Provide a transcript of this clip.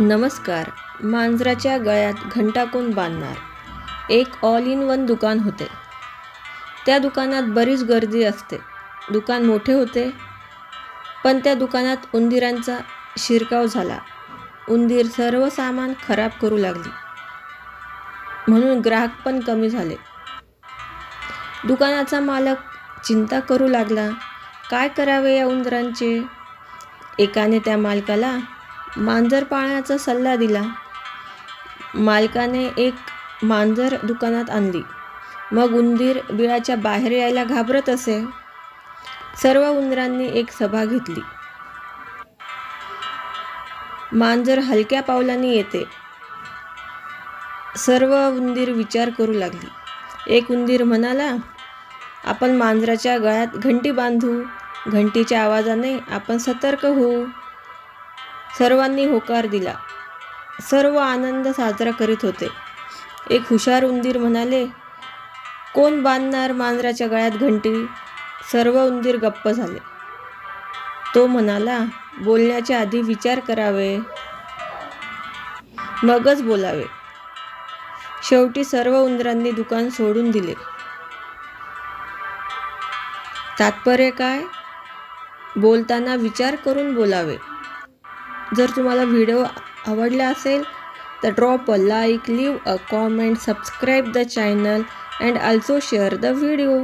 नमस्कार. मांजराच्या गळ्यात घंटा कोण बांधणार? एक ऑल इन वन दुकान होते. त्या दुकानात बरीच गर्दी असते. दुकान मोठे होते. पण त्या दुकानात उंदिरांचा शिरकाव झाला. उंदीर सर्व सामान खराब करू लागली. म्हणून ग्राहक पण कमी झाले. दुकानाचा मालक चिंता करू लागला. काय करावे या उंदरांचे? एकाने त्या मालकाला मांजर पाळण्याचा सल्ला दिला. मालकाने एक मांजर दुकानात आणली. मग उंदीर बिळाच्या बाहेर यायला घाबरत असे. सर्व उंदरांनी एक सभा घेतली. मांजर हलक्या पावलांनी येते. सर्व उंदीर विचार करू लागली. एक उंदीर म्हणाला आपण मांजराच्या गळ्यात घंटी बांधू. घंटीच्या आवाजाने आपण सतर्क होऊ. सर्वांनी होकार दिला. सर्व आनंद साजरा करीत होते. एक हुशार उंदीर म्हणाले कोण बांधणार मांजराच्या गळ्यात घंटी? सर्व उंदीर गप्प झाले. तो म्हणाला बोलण्याच्या आधी विचार करावे. मगच बोलावे. शेवटी सर्व उंदरांनी दुकान सोडून दिले. तात्पर्य काय? बोलताना विचार करून बोलावे. जर तुम्हाला व्हिडिओ आवडला असेल तर drop a like leave a comment subscribe the channel and also share the video